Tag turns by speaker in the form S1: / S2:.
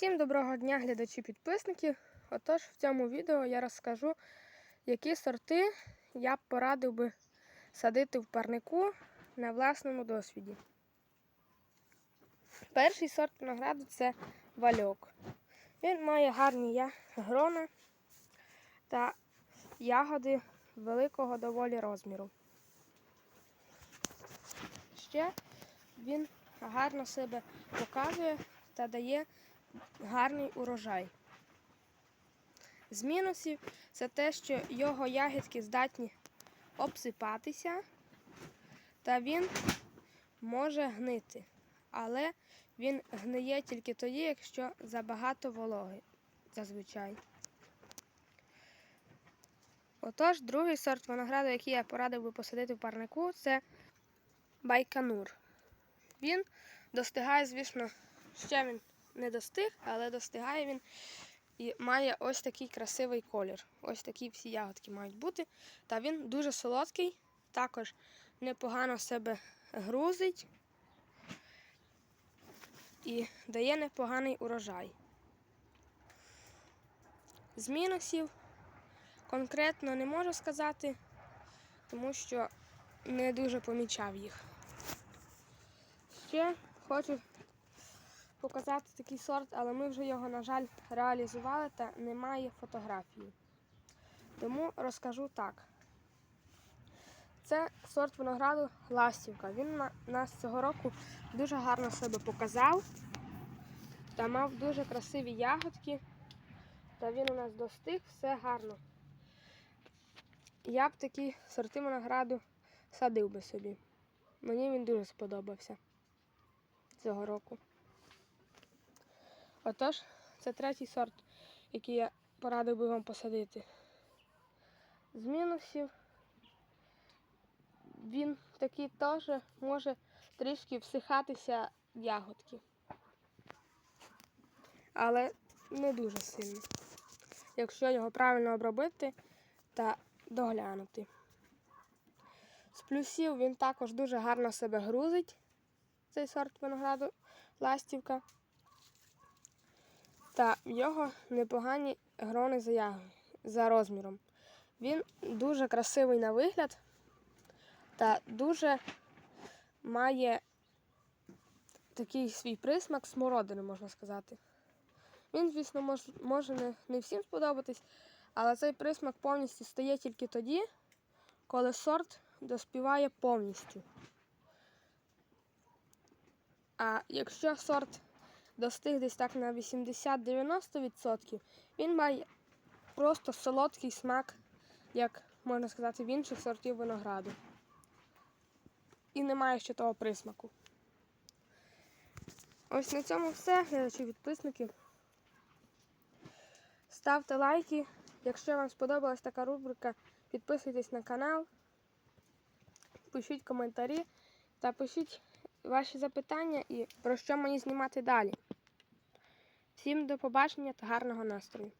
S1: Всім доброго дня, глядачі-підписники. Отож, в цьому відео я розкажу, які сорти я б порадив би садити в парнику на власному досвіді. Перший сорт винограду це вальок. Він має гарні грона та ягоди великого доволі розміру. Ще він гарно себе показує та дає гарний урожай. З мінусів це те, що його ягідки здатні обсипатися, та він може гнити. Але він гниє тільки тоді, якщо забагато вологи зазвичай. Отож, другий сорт винограду, який я порадив би посадити в парнику, це байканур. Він достигає, звісно, ще він не достиг, але достигає він і має ось такий красивий колір. Ось такі всі ягодки мають бути. Та він дуже солодкий, також непогано себе грузить і дає непоганий урожай. З мінусів конкретно не можу сказати, тому що не дуже помічав їх. Ще хочу показати такий сорт, але ми вже його, на жаль, реалізували та немає фотографії. Тому розкажу так. Це сорт винограду ластівка. Він на нас цього року дуже гарно себе показав та мав дуже красиві ягодки. Та він у нас достиг, все гарно. Я б такі сорти винограду садив би собі. Мені він дуже сподобався цього року. Отож, це третій сорт, який я порадив би вам посадити. З мінусів він такий теж може трішки всихатися ягодки. Але не дуже сильно. Якщо його правильно обробити та доглянути. З плюсів він також дуже гарно себе грузить, цей сорт винограду ластівка. Та в його непогані грони за, за розміром. Він дуже красивий на вигляд та дуже має такий свій присмак смородини, можна сказати. Він, звісно, мож... може не всім сподобатись, але цей присмак повністю стає тільки тоді, коли сорт доспіває повністю. А якщо сорт достиг десь так на 80-90%, він має просто солодкий смак, як можна сказати, в інших сортів винограду. І немає ще того присмаку. Ось на цьому все, глядачі підписники. Ставте лайки. Якщо вам сподобалась така рубрика, підписуйтесь на канал, пишіть коментарі та пишіть ваші запитання і про що мені знімати далі. Всім до побачення та гарного настрою!